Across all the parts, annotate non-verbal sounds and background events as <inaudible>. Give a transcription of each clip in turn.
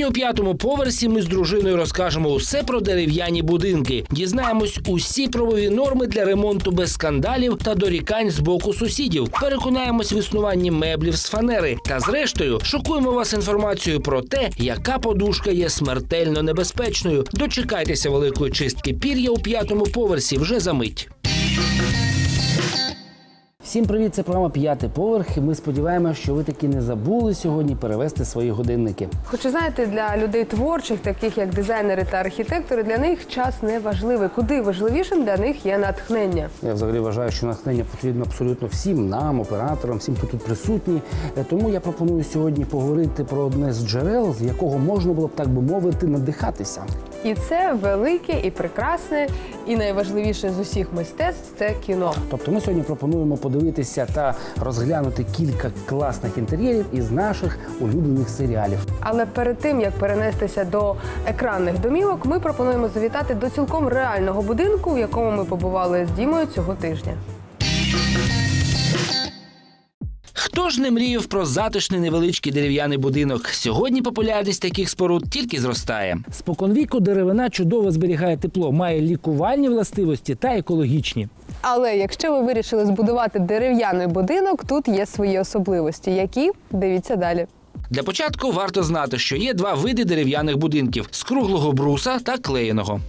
Сьогодні у п'ятому поверсі ми з дружиною розкажемо усе про дерев'яні будинки. Дізнаємось усі правові норми для ремонту без скандалів та дорікань з боку сусідів. Переконаємось в існуванні меблів з фанери. Та зрештою шокуємо вас інформацією про те, яка подушка є смертельно небезпечною. Дочекайтеся великої чистки пір'я у п'ятому поверсі вже за мить. Всім привіт! Це програма п'ятий поверх. І ми сподіваємося, що ви таки не забули сьогодні перевести свої годинники. Хоча знаєте, для людей творчих, таких як дизайнери та архітектори, для них час не важливий. Куди важливішим для них є натхнення. Я взагалі вважаю, що натхнення потрібно абсолютно всім нам, операторам, всім, хто тут присутні. Е, Тому я пропоную сьогодні поговорити про одне з джерел, з якого можна було б так би мовити, надихатися. І це велике і прекрасне, і найважливіше з усіх мистецтв це кіно. Тобто ми сьогодні пропонуємо подивитися та розглянути кілька класних інтер'єрів із наших улюблених серіалів. Але перед тим як перенестися до екранних домівок, ми пропонуємо завітати до цілком реального будинку, в якому ми побували з Дімою цього тижня. Хто ж не мріяв про затишний невеличкий дерев'яний будинок? Сьогодні популярність таких споруд тільки зростає. Споконвіку деревина чудово зберігає тепло, має лікувальні властивості та екологічні. Але якщо ви вирішили збудувати дерев'яний будинок, тут є свої особливості, які дивіться далі. Для початку варто знати, що є два види дерев'яних будинків з круглого бруса та клеєного.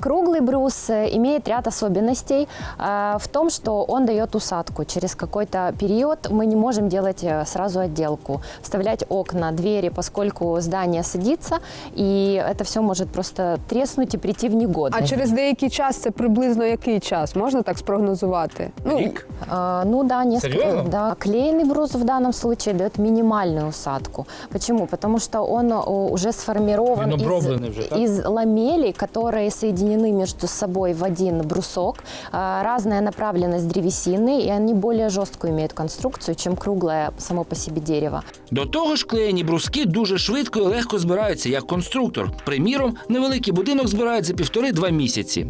Круглый брус э, имеет ряд особенностей э, в том, что он дает усадку. Через какой-то период мы не можем делать э, сразу отделку, вставлять окна, двери, поскольку здание садится, и это все может просто треснуть и прийти в А негодность. через деякий час це приблизно який час можна так спрогнозувати? Ну А, ну да, несколько. Серьезно? Да, клееный брус в данном случае дает минимальную усадку. Почему? Потому что он о, уже сформирован Он из, обробленный уже, так? из ламелей, которые соединены между собой в один брусок. Разная направленность древесины, и они более жесткую имеют конструкцию, чем круглое само по себе дерево. До того ж, клеєні бруски дуже швидко і легко збираються як конструктор. Приміром, невеликий будинок збирають за півтори-два місяці.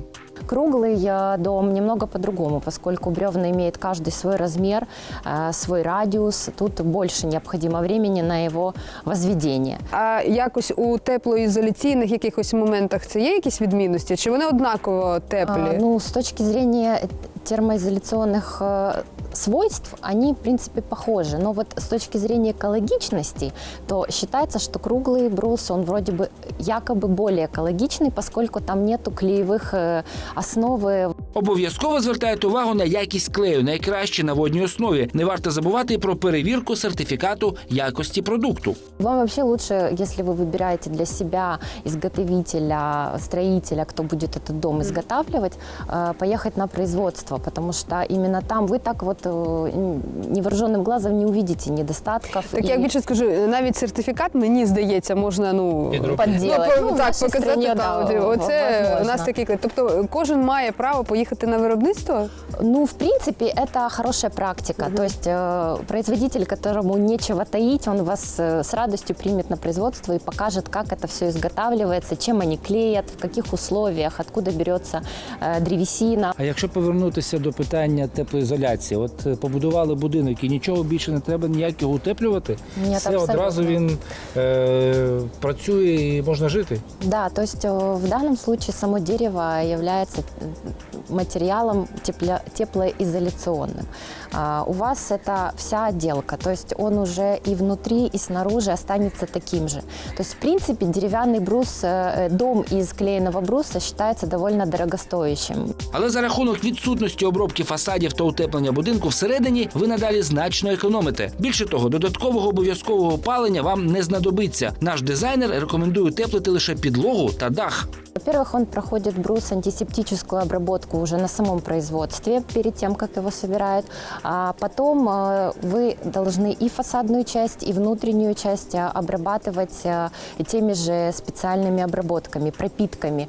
Круглый э, дом немного по-другому, поскольку бревна имеют каждый свой размер, э, свой радиус. Тут больше необходимо времени на его возведение. а якось у теплоізоляційних якихось моментах це є якісь відмінності? Чи вони однаково теплі? А, ну, с точки зрения термоизоляционных э, свойств, они, в принципе, похожи. Но вот с точки зрения экологичности, то считается, что круглый брус, он вроде бы якобы более экологичный, поскольку там нету клеевых э, основы. Обов'язково звертайте увагу на якість клею, найкраще на водній основі. Не варто забувати і про перевірку сертифікату якості продукту. Вам вообще лучше, если вы выбираете для себя изготовителя, строителя, кто будет этот дом изготавливать, э, поехать на производство, потому что именно там вы так вот э, невооруженным глазом не увидите недостатков. Так и я більше скажу, навіть сертифікат, мені здається, можна ну подделать. Ну, Ну, в так, нашей показати стране, там. да, Оце возможно. у нас такий клей. Тобто кожен має право поїхати на виробництво. Ну, в принципе, это хорошая практика. То есть э, производитель, которому нечего таить, он вас э, с радостью примет на производство и покажет, как это все изготавливается, чем они клеят, в каких условиях, откуда берется э, древесина. А якщо повернутися до питання теплоізоляції, от е, побудували будинок і нічого більше не треба ніяк його утеплювати, Ні, все абсолютно. одразу він е, працює і можна жити. Да, то есть э, в данном случае само дерево является м, материалом тепло- теплоизоляционным. А, У вас это вся отделка, то есть он уже и внутри, и снаружи останется таким же. То есть, в принципе, деревянный брус, э, э, дом из клееного бруса считается довольно дорогостоящим. Але за рахунок відсутності обробки фасадів та утеплення будинку всередині ви надалі значно економите. Більше того, додаткового обов'язкового опалення вам не знадобиться. Наш дизайнер рекомендує утеплити лише підлогу та дах. Во-первых, он проходит брус антисептическую обработку уже на самом производстве перед тем, как его собирают. А потом э, вы должны и фасадную часть, и внутреннюю часть э, обрабатывать э, теми же специальными обработками, пропитками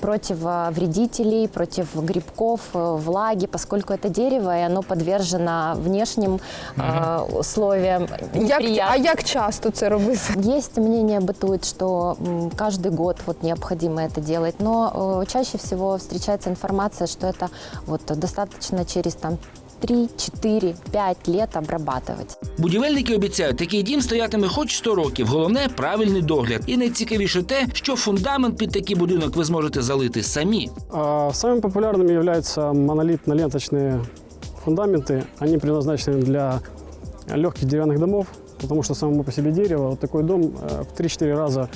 против вредителей, против грибков, влаги, поскольку это дерево, и оно подвержено внешним э, условиям. Як, а як часто це робити? Есть мнение бытует, что каждый год вот необходимо это делать, но э, чаще всего встречается информация, что это вот достаточно через там 3, 4, 5 лет обрабатывать. Будівельники обіцяють, такий дім стоятиме хоч 100 років. Головне правильний догляд. І найцікавіше те, що фундамент під такий будинок ви зможете залити самі. А Самыми популярными являются монолитно-ленточные фундаменты. Они предназначены для легких деревянных домов, потому что само по себе дерево, вот такой дом э, в 3-4 раза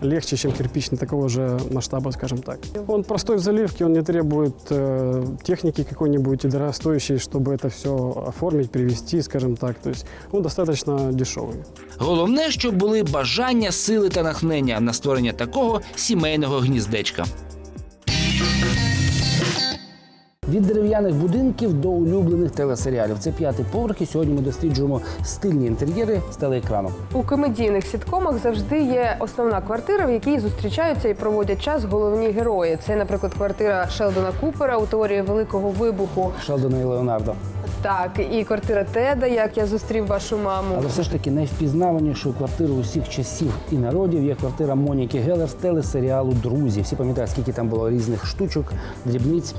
легче, чем кирпичный такого же масштаба, скажем так. Он простой в заливке, он не требует э, техники какой-нибудь и дорогостоящей, чтобы это все оформить, привести, скажем так. То есть он достаточно дешевый. Головне, щоб були бажання, сили та натхнення на створення такого сімейного гніздечка. Від дерев'яних будинків до улюблених телесеріалів. Це п'ятий поверх, і сьогодні ми досліджуємо стильні інтер'єри з телеекраном. У комедійних сіткомах завжди є основна квартира, в якій зустрічаються і проводять час головні герої. Це, наприклад, квартира Шелдона Купера у теорії великого вибуху. Шелдона і Леонардо. Так, і квартира Теда, як я зустрів вашу маму. Але все ж таки найвпізнаванішою квартирою усіх часів і народів є квартира Моніки Гелер з телесеріалу Друзі. Всі пам'ятають, скільки там було різних штучок, дрібниць.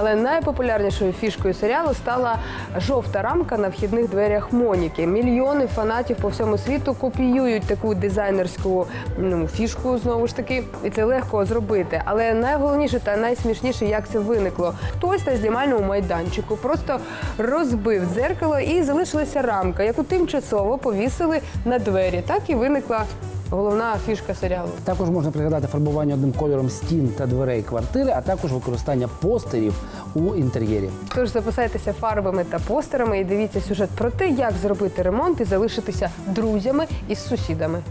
Але найпопулярнішою фішкою серіалу стала жовта рамка на вхідних дверях Моніки. Мільйони фанатів по всьому світу копіюють таку дизайнерську ну, фішку знову ж таки, і це легко зробити. Але найголовніше та найсмішніше, як це виникло. Хтось на знімальному майданчику просто розбив дзеркало і залишилася рамка, яку тимчасово повісили на двері. Так і виникла головна фішка серіалу. Також можна пригадати фарбування одним кольором стін та дверей квартири, а також використання постерів у інтер'єрі. Тож записайтеся фарбами та постерами і дивіться сюжет про те, як зробити ремонт і залишитися друзями із сусідами.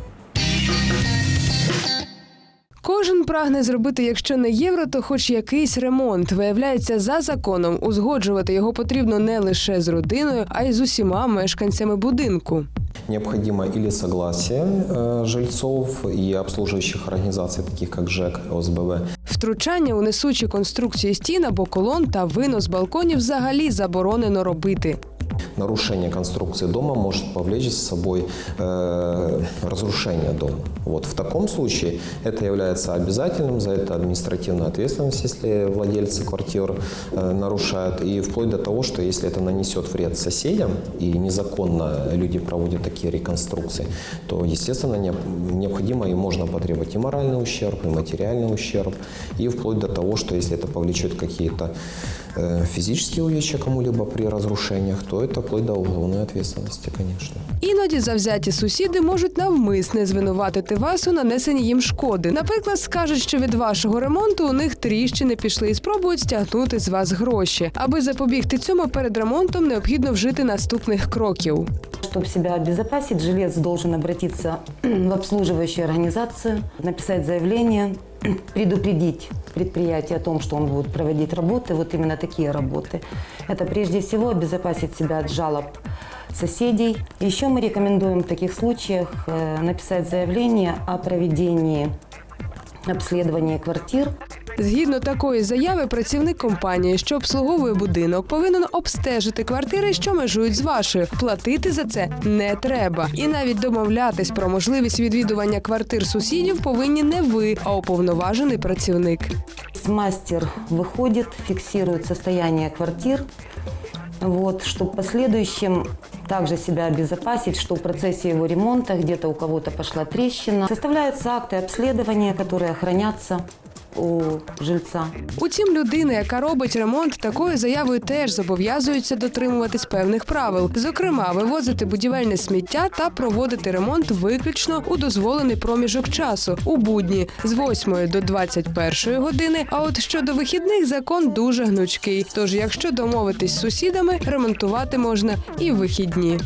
Кожен прагне зробити, якщо не євро, то хоч якийсь ремонт. Виявляється, за законом узгоджувати його потрібно не лише з родиною, а й з усіма мешканцями будинку. Необходимо или согласие э, жильцов и обслуживающих организаций, таких как ЖЭК, ОСББ, Втручання у несучі конструкції стін або колон та винос балконів взагалі заборонено робити. Нарушение конструкции дома может повлечь за собой э, разрушение дома. Вот в таком случае это является обязательным, за это административная ответственность, если владельцы квартир э, нарушают, и вплоть до того, что если это нанесет вред соседям и незаконно люди проводят такие реконструкции, то, естественно, необ- необходимо и можно потребовать и моральный ущерб, и материальный ущерб, и вплоть до того, что если это повлечет какие-то э, физические увечья кому-либо при разрушениях, то это вплоть до уголовной ответственности, конечно. Іноді завзяті сусіди можуть навмисне звинуватити вас у нанесенні їм шкоди. Наприклад, скажуть, що від вашого ремонту у них тріщини пішли і спробують стягнути з вас гроші. Аби запобігти цьому перед ремонтом, необхідно вжити наступних кроків. Чтобы себя обезопасить, жилец должен обратиться <clears throat> в обслуживающую организацию, написать заявление, предупредить предприятие о том, что он будет проводить работы, вот именно такие работы. Это прежде всего обезопасить себя от жалоб соседей. Еще мы рекомендуем в таких случаях э, написать заявление о проведении обследования квартир Згідно такої заяви, працівник компанії, що обслуговує будинок, повинен обстежити квартири, що межують з вашою. Платити за це не треба. І навіть домовлятись про можливість відвідування квартир сусідів повинні не ви, а уповноважений працівник. Мастер выходит, фиксирует состояние квартир, вот, чтобы в последующем также себя обезопасить, что в процессе его ремонта где-то у кого-то пошла трещина. Составляются акты обследования, которые хранятся у жильца. Утім, людина, яка робить ремонт, такою заявою теж зобов'язується дотримуватись певних правил, зокрема, вивозити будівельне сміття та проводити ремонт виключно у дозволений проміжок часу у будні з 8 до 21 години. А от щодо вихідних закон дуже гнучкий. Тож, якщо домовитись з сусідами, ремонтувати можна і в вихідні.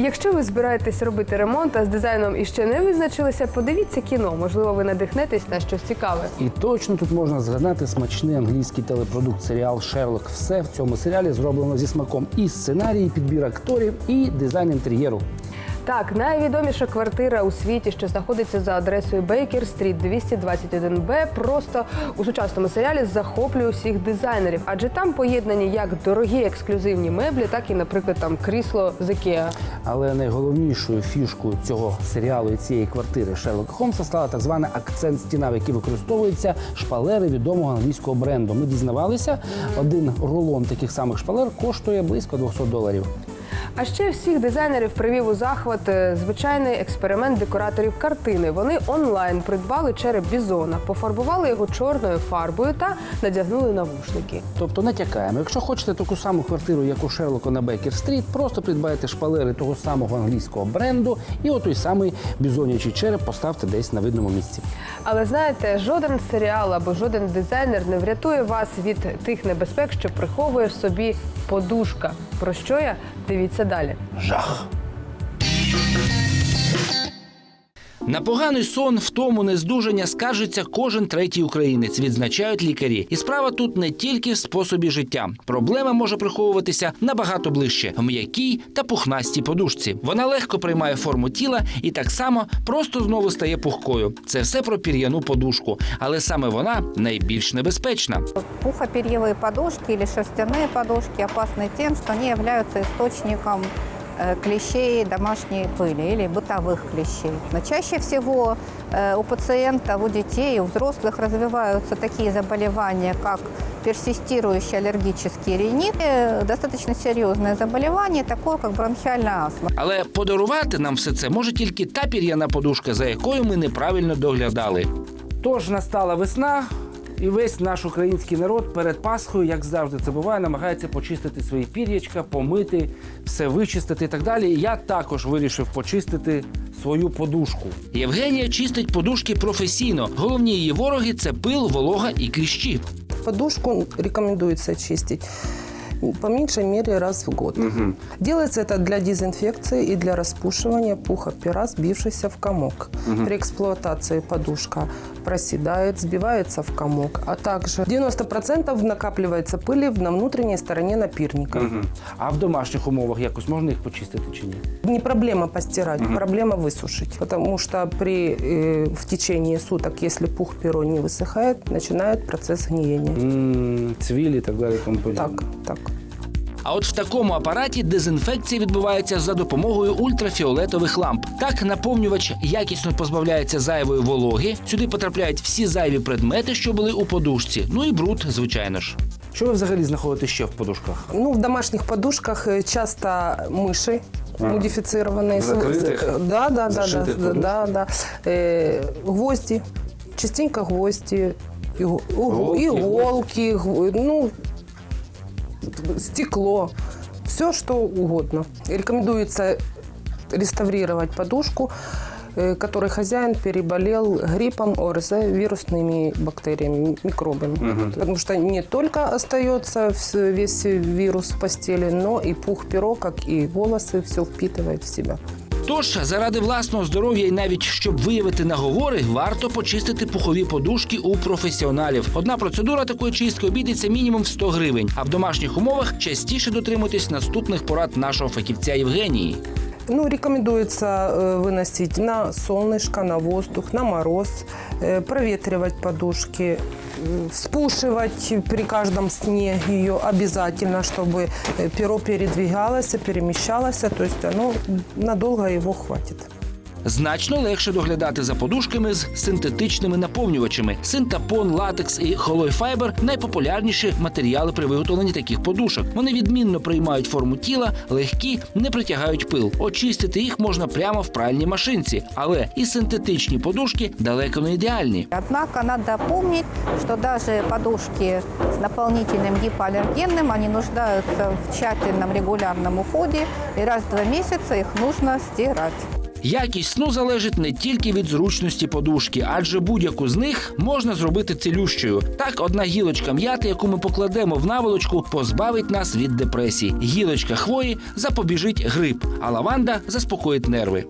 Якщо ви збираєтесь робити ремонт, а з дизайном іще не визначилися, подивіться кіно. Можливо, ви надихнетесь на щось цікаве. І точно тут можна згадати смачний англійський телепродукт серіал Шерлок. Все в цьому серіалі зроблено зі смаком і сценарій, і підбір акторів, і дизайн інтер'єру. Так, найвідоміша квартира у світі, що знаходиться за адресою Бейкер Стріт 221Б, просто у сучасному серіалі захоплює усіх дизайнерів, адже там поєднані як дорогі ексклюзивні меблі, так і, наприклад, там крісло з Ікеа. Але найголовнішою фішкою цього серіалу і цієї квартири Шерлока Холмса стала так звана акцент стіна, в якій використовуються шпалери відомого англійського бренду. Ми дізнавалися, один рулон таких самих шпалер коштує близько 200 доларів. А ще всіх дизайнерів привів у захват е, звичайний експеримент декораторів картини. Вони онлайн придбали череп бізона, пофарбували його чорною фарбою та надягнули навушники. Тобто натякаємо, якщо хочете таку саму квартиру, як у Шерлока на Бейкер Стріт, просто придбайте шпалери того самого англійського бренду і отой самий бізонячий череп поставте десь на видному місці. Але знаєте, жоден серіал або жоден дизайнер не врятує вас від тих небезпек, що приховує в собі подушка. Про що я? Дивіться далі. Жах. На поганий сон, втому, нездужання скаржиться кожен третій українець, відзначають лікарі. І справа тут не тільки в способі життя. Проблема може приховуватися набагато ближче в м'якій та пухнастій подушці. Вона легко приймає форму тіла і так само просто знову стає пухкою. Це все про пір'яну подушку, але саме вона найбільш небезпечна. Пухоперьевые подушки или шерстяные подушки опасны тем, что они являются источником э, клещей домашней пыли или бытовых клещей. Но чаще всего э, у пациентов, у детей, у взрослых развиваются такие заболевания, как персистирующий аллергический ринит, э, достаточно серьезное заболевание, такое как бронхиальная астма. Але подарувати нам все це може тільки та пір'яна подушка, за якою ми неправильно доглядали. Тож настала весна, і весь наш український народ перед Пасхою, як завжди це буває, намагається почистити свої пір'ячка, помити, все вичистити і так далі. І я також вирішив почистити свою подушку. Євгенія чистить подушки професійно. Головні її вороги це пил, волога і кліщі. Подушку рекомендуется чистить по меньшей мере раз в год. Делается это для дезинфекции и для распушивания пуха пера, сбившийся в комок. При эксплуатации подушка проседает, сбивается в комок, а также 90% накапливается пыли на внутренней стороне напирника. А в домашніх умовах якось можна їх почистити чи ні? Не проблема постирать, проблема высушить. Потому что при, э, в течение суток, если пух перо не высыхает, начинает процесс гниения. М, Цвілі і так далі. Тому подібне. Так, так. А от в такому апараті дезінфекція відбувається за допомогою ультрафіолетових ламп. Так наповнювач якісно позбавляється зайвої вологи. Сюди потрапляють всі зайві предмети, що були у подушці. Ну і бруд, звичайно ж. Що ви взагалі знаходите ще в подушках? Ну, в домашних подушках э, часто мыши модифицированные. Закрытых? Э, Да, да, да, да, Зашитых да, подушек? да, да. Э, гвозди, частенько гвозди, иго- Иголки, иголки, гв- ну, стекло, все что угодно. Рекомендуется реставрировать подушку, э, которой хозяин переболел гриппом, ОРЗ, вирусными бактериями, микробами. Потому что не только остается весь вирус в постели, но и пух перо, как и волосы, все впитывает в себя. Тож, заради власного здоров'я і навіть щоб виявити наговори, варто почистити пухові подушки у професіоналів. Одна процедура такої чистки обійдеться мінімум в 100 гривень. А в домашніх умовах частіше дотримуйтесь наступних порад нашого фахівця Євгенії. Ну, рекомендуется э, выносить на солнышко, на воздух, на мороз, э, проветривать подушки, э, вспушивать при каждом сне ее обязательно, чтобы э, перо передвигалось, перемещалось, то есть оно надолго его хватит. Значно легше доглядати за подушками з синтетичними наповнювачами. Синтапон, латекс і холойфайбер найпопулярніші матеріали при виготовленні таких подушок. Вони відмінно приймають форму тіла, легкі, не притягають пил. Очистити їх можна прямо в пральній машинці, але і синтетичні подушки далеко не ідеальні. Однако надо помнить, что даже подушки с наполнителем гипоаллергенным, они нуждаются в тщательном регулярном уходе, и раз в два месяца их нужно стирать. Якість сну залежить не тільки від зручності подушки, адже будь-яку з них можна зробити цілющою. Так, одна гілочка м'яти, яку ми покладемо в наволочку, позбавить нас від депресії. Гілочка хвої запобіжить грип, а лаванда заспокоїть нерви.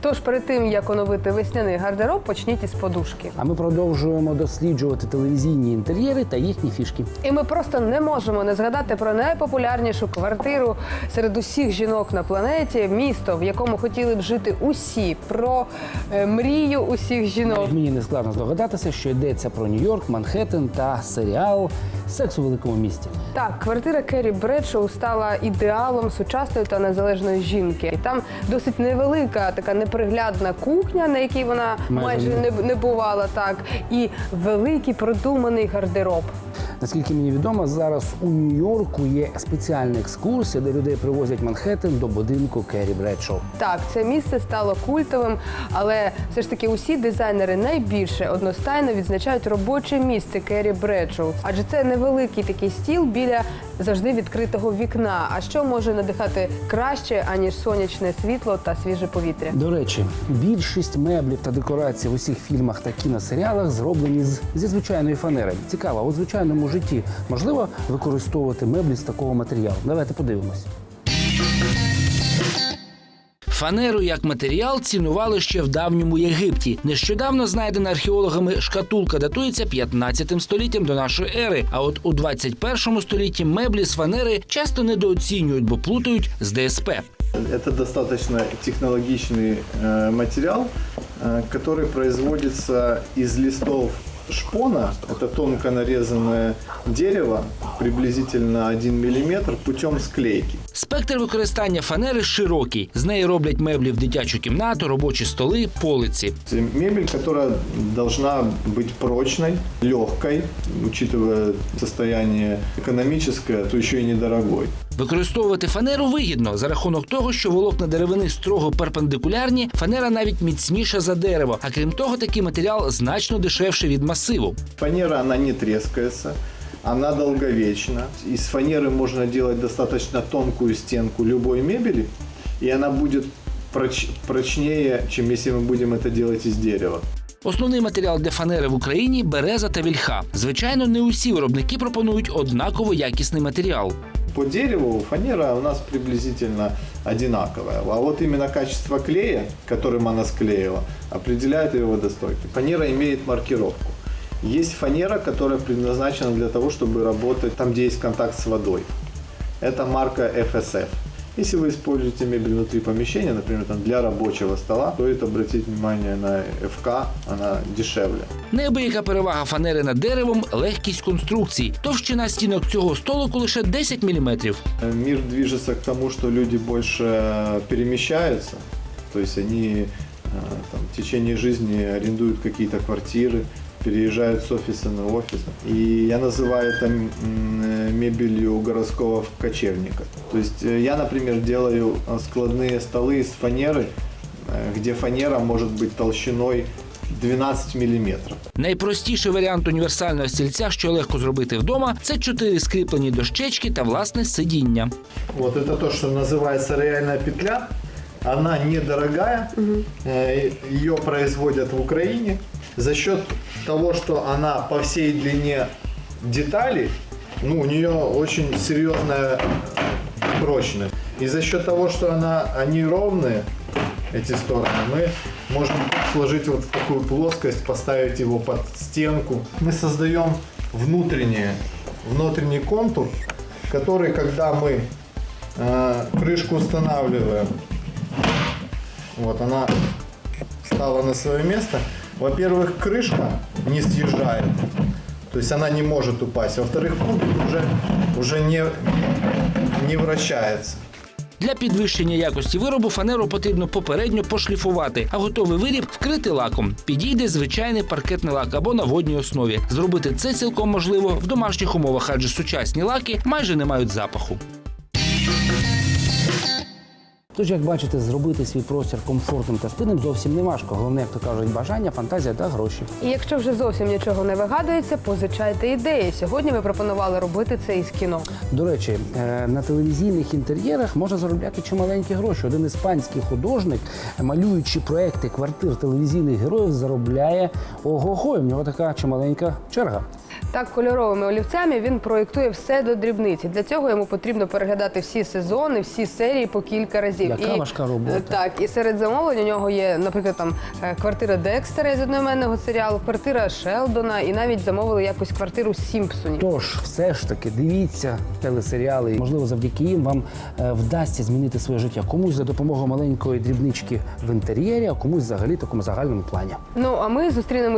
Тож перед тим як оновити весняний гардероб, почніть із подушки. А ми продовжуємо досліджувати телевізійні інтер'єри та їхні фішки. І ми просто не можемо не згадати про найпопулярнішу квартиру серед усіх жінок на планеті, місто, в якому хотіли б жити усі, про е, мрію усіх жінок. Мені не складно здогадатися, що йдеться про Нью-Йорк, Манхеттен та серіал Секс у великому місті. Так, квартира Керрі Бредшоу стала ідеалом сучасної та незалежної жінки. І там досить невелика, така неприглядна кухня, на якій вона Майже майже не, не бувала, так, і великий продуманий гардероб. Наскільки мені відомо, зараз у Нью-Йорку є спеціальна екскурсія, де людей привозять Манхеттен до будинку Керрі Бредшоу. Так, це місце стало культовим, але все ж таки усі дизайнери найбільше одностайно відзначають робоче місце Керрі Бредшоу. Адже це невеликий такий стіл біля завжди відкритого вікна. А що може надихати краще, аніж сонячне світло та свіже повітря? До речі, більшість меблів та декорацій в усіх фільмах та кіносеріалах зроблені з, зі звичайної фанери. Цікаво, у звичайному житті можливо використовувати меблі з такого матеріалу. Давайте подивимось. Фанеру як матеріал цінували ще в давньому Єгипті. Нещодавно знайдена археологами шкатулка датується 15 століттям до нашої ери. А от у 21 столітті меблі з фанери часто недооцінюють, бо плутають з ДСП. Это достаточно технологичный э, материал, э, который производится из листов шпона. Это тонко нарезанное дерево, приблизительно 1 мм, путем склейки. Спектр використання фанери широкий. З неї роблять меблі в дитячу кімнату, робочі столи, полиці. Это Мебель, которая должна быть прочной, легкой, учитывая состояние экономическое, то еще и недорогой. Використовувати фанеру вигідно за рахунок того, що волокна деревини строго перпендикулярні, фанера навіть міцніша за дерево. А крім того, такий матеріал значно дешевший від масиву. Фанера, она не трескается, она долговечна. Из фанеры можно делать достаточно тонкую стенку любой мебели, и она будет проч- прочнее, чем если мы будем это делать из дерева. Основний матеріал для фанери в Україні береза та вільха. Звичайно, не усі виробники пропонують однаково якісний матеріал. По дереву фанера у нас приблизительно одинаковая. А вот именно качество клея, которым она склеила, определяет ее водостойкость. Фанера имеет маркировку. Есть фанера, которая предназначена для того, чтобы работать там, где есть контакт с водой. Это марка FSF. Если вы используете мебель внутри помещения, например, там, для рабочего стола, стоит обратить внимание на ФК, она дешевле. Неабияка перевага фанери над деревом легкість конструкцій. Товщина стінок цього столику лише 10 мм. Мир движется к тому, что люди больше перемещаются, то есть они э, там, в течение жизни арендуют какие-то квартиры, переезжают с офиса на офис. И я называю это м, э, мебелью городского кочевника. То есть э, я, например, делаю э, складные столы из фанеры, э, где фанера может быть толщиной 12 миллиметров. Найпростіший варіант універсального стільця, що легко зробити вдома, це чотири скріплені дощечки та власне сидіння. Вот это то, что называется реальная петля. Она недорогая, Э, ее производят в Украине. За счет того, что она по всей длине деталей, ну, у нее очень серьезная прочность. И за счет того, что она, они ровные, эти стороны, мы можем сложить вот в такую плоскость, поставить его под стенку. Мы создаем внутреннее, внутренний контур, который, когда мы э, крышку устанавливаем, вот она стала на свое место. Во-первых, крышка не съезжает, то есть она не может упасть. Во-вторых, кубик уже, уже не, не вращается. Для підвищення якості виробу фанеру потрібно попередньо пошліфувати, а готовий виріб вкрити лаком. Підійде звичайний паркетний лак або на водній основі. Зробити це цілком можливо в домашніх умовах, адже сучасні лаки майже не мають запаху. Тож, як бачите, зробити свій простір комфортним та спинним зовсім не важко. Головне, як то кажуть, бажання, фантазія та гроші. І якщо вже зовсім нічого не вигадується, позичайте ідеї. Сьогодні ми пропонували робити це із кіно. До речі, е, на телевізійних інтер'єрах можна заробляти чималенькі гроші. Один іспанський художник, малюючи проекти квартир телевізійних героїв, заробляє ого-го. і В нього така чималенька черга. Так, кольоровими олівцями він проєктує все до дрібниці. Для цього йому потрібно переглядати всі сезони, всі серії по кілька разів. Яка важка робота. Так, і серед замовлень у нього є, наприклад, там е, квартира Декстера із одноіменного серіалу, квартира Шелдона, і навіть замовили якусь квартиру Сімпсонів. Тож, все ж таки, дивіться телесеріали. Можливо, завдяки їм вам е, вдасться змінити своє життя. Комусь за допомогою маленької дрібнички в інтер'єрі, а комусь взагалі в такому загальному плані. Ну а ми зустрінемо